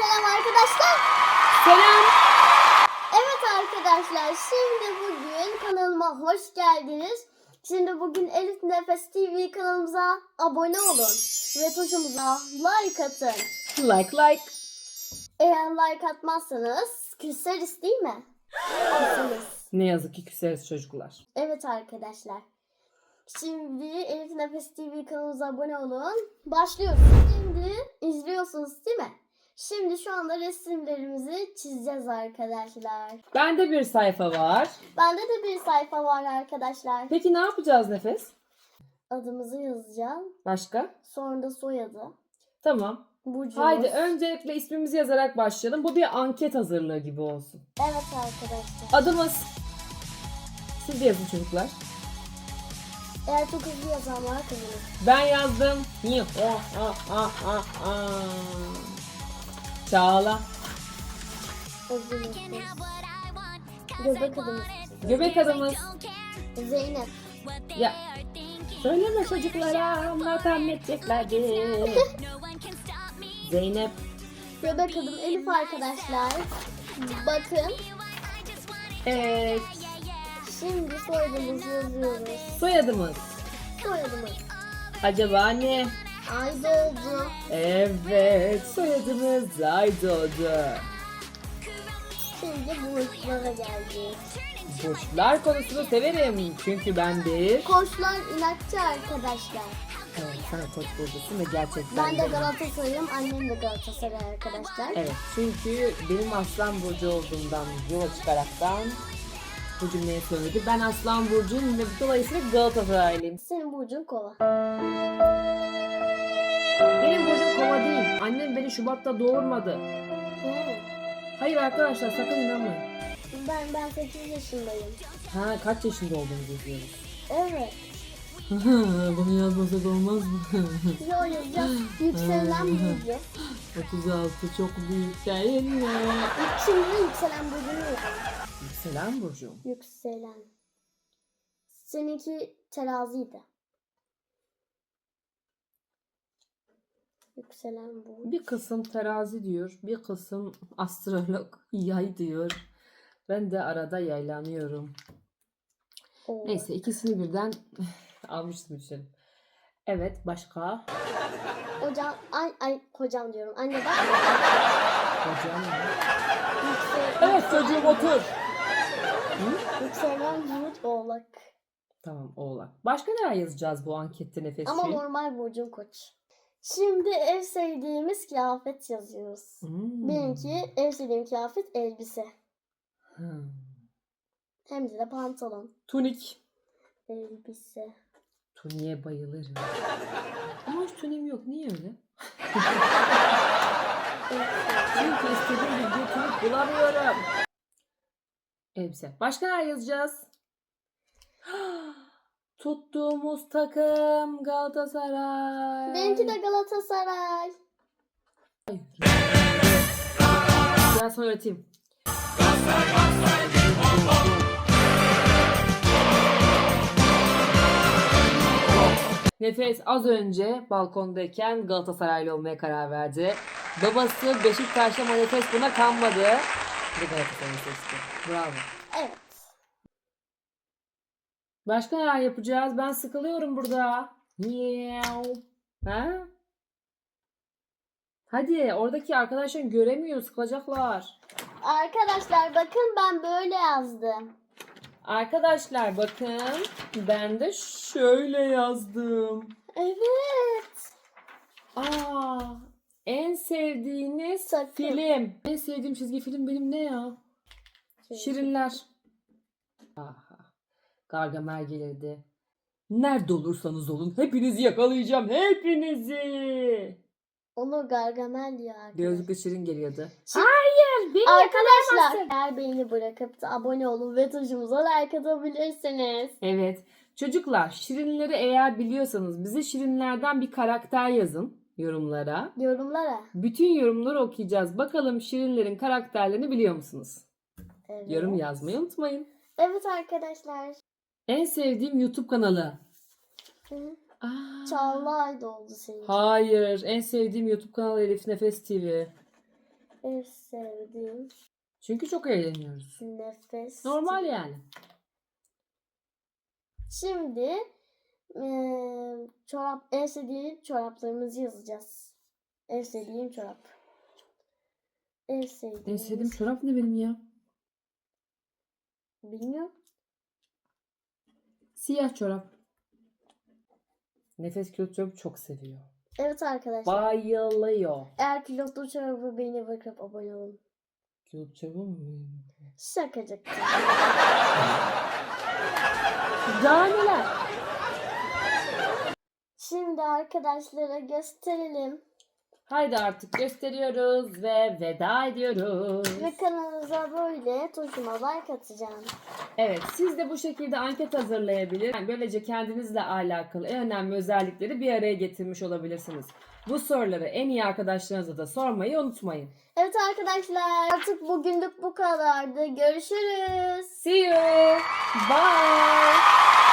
selam arkadaşlar. Selam. Evet arkadaşlar şimdi bugün kanalıma hoş geldiniz. Şimdi bugün Elif Nefes TV kanalımıza abone olun. Ve tuşumuza like atın. Like like. Eğer like atmazsanız küseriz değil mi? Küseriz. Ne yazık ki küseriz çocuklar. Evet arkadaşlar. Şimdi Elif Nefes TV kanalımıza abone olun. Başlıyoruz. Şimdi izliyorsunuz değil mi? Şimdi şu anda resimlerimizi çizeceğiz arkadaşlar. Bende bir sayfa var. Bende de bir sayfa var arkadaşlar. Peki ne yapacağız Nefes? Adımızı yazacağım. Başka? Sonra da soyadı. Tamam. Burcumuz. Haydi öncelikle ismimizi yazarak başlayalım. Bu bir anket hazırlığı gibi olsun. Evet arkadaşlar. Adımız. Siz de yazın çocuklar. Eğer çok hızlı yazanlar kazanır. Ben yazdım. Yuh, oh, ah, ah, ah, ah. Çağla. Göbek adımız. Göbek adımız. Zeynep. Ya. Söyleme çocuklara. Onlar tahmin edeceklerdi. Zeynep. Göbek adım Elif arkadaşlar. Bakın. Evet. Şimdi soyadımızı yazıyoruz. Soyadımız. Soyadımız. Acaba ne? Aydoğdu. Evet. Soyadımız Aydoğdu. Şimdi burçlara geldik. Burçlar konusunu severim. Çünkü ben bir... Koçlar inatçı arkadaşlar. Evet, sen koç burcusun ve gerçekten Ben de Galatasaray'ım. Annem de Galatasaray arkadaşlar. Evet çünkü benim aslan burcu olduğumdan yola çıkaraktan bu cümleyi söyledi. Ben aslan burcuyum ve dolayısıyla Galatasaraylıyım. Senin burcun kova. Annem beni Şubat'ta doğurmadı. Hı. Hayır arkadaşlar sakın inanmayın. Ben ben 8 yaşındayım. Ha kaç yaşında olduğunuzu izliyoruz. Evet. Bunu yazmasak olmaz mı? Yo yazacağız. Yükselen burcu. 36 çok büyük değil mi? Şimdi yükselen burcunu yok. Yükselen burcu. Yükselen. Seninki teraziydi. Yükselen burcu. Bir kısım terazi diyor, bir kısım astrolog yay diyor. Ben de arada yaylanıyorum. Oo. Neyse ikisini birden almıştım için. Evet başka? Hocam, ay, ay kocam diyorum. Anne bak. Hocam. Yüksel, Evet çocuğum otur. yükselen burç oğlak. Tamam oğlak. Başka ne yazacağız bu ankette nefes Ama normal burcum koç. Şimdi ev sevdiğimiz kıyafet yazıyoruz. Hmm. Benimki ev sevdiğim kıyafet elbise. Hmm. Hem de, de pantolon. Tunik. Elbise. Tuniğe bayılırım. Ama hiç tuniğim yok. Niye öyle? Çünkü istediğim bir tunik bulamıyorum. Elbise. Başka ne yazacağız? Tuttuğumuz takım Galatasaray. Benimki de Galatasaray. Ben sana öğreteyim. Nefes az önce balkondayken Galatasaraylı olmaya karar verdi. Babası Beşiktaş'ta ama Nefes buna kanmadı. Ve Galatasaray'ı seçti. Bravo. Evet. Başka neler yapacağız? Ben sıkılıyorum burada. Ha? Hadi oradaki arkadaşların göremiyor sıkılacaklar. Arkadaşlar bakın ben böyle yazdım. Arkadaşlar bakın ben de şöyle yazdım. Evet. Aa, en sevdiğiniz Sakın. film. En sevdiğim çizgi film benim ne ya? Şirinler. Aha. Gargamel gelirdi. Nerede olursanız olun hepinizi yakalayacağım. Hepinizi. Onu Gargamel ya arkadaşlar. Gözlüklü Şirin geliyordu. Şimdi- Hayır beni Arkadaşlar yakalayamazsın. eğer beğeni bırakıp da abone olun ve tuşumuza like atabilirsiniz. Evet. Çocuklar şirinleri eğer biliyorsanız bize şirinlerden bir karakter yazın yorumlara. Yorumlara. Bütün yorumları okuyacağız. Bakalım şirinlerin karakterlerini biliyor musunuz? Evet. Yorum yazmayı unutmayın. Evet arkadaşlar. En sevdiğim YouTube kanalı. Hı. Aa, Çağla Ayda oldu senin. Hayır. En sevdiğim YouTube kanalı Elif Nefes TV. En sevdiğim Çünkü çok eğleniyoruz. nefes. Normal yani. Şimdi eee, çorap en sevdiğim çoraplarımızı yazacağız. En sevdiğim çorap. En sevdiğim. En sevdiğim çorap ne benim ya? Bilmiyorum. Siyah çorap. Nefes külot çorabı çok seviyor. Evet arkadaşlar. Bayılıyor. Eğer kilotlu çorabı beni bakıp abone olun. Külot çorabı mı? Şakacık. Daha neler? Şimdi arkadaşlara gösterelim. Haydi artık gösteriyoruz ve veda ediyoruz. Ve kanalımıza böyle tuşuma like atacağım. Evet, siz de bu şekilde anket hazırlayabilir. Yani böylece kendinizle alakalı en önemli özellikleri bir araya getirmiş olabilirsiniz. Bu soruları en iyi arkadaşlarınıza da sormayı unutmayın. Evet arkadaşlar artık bugünlük bu kadardı. Görüşürüz. See you. Bye.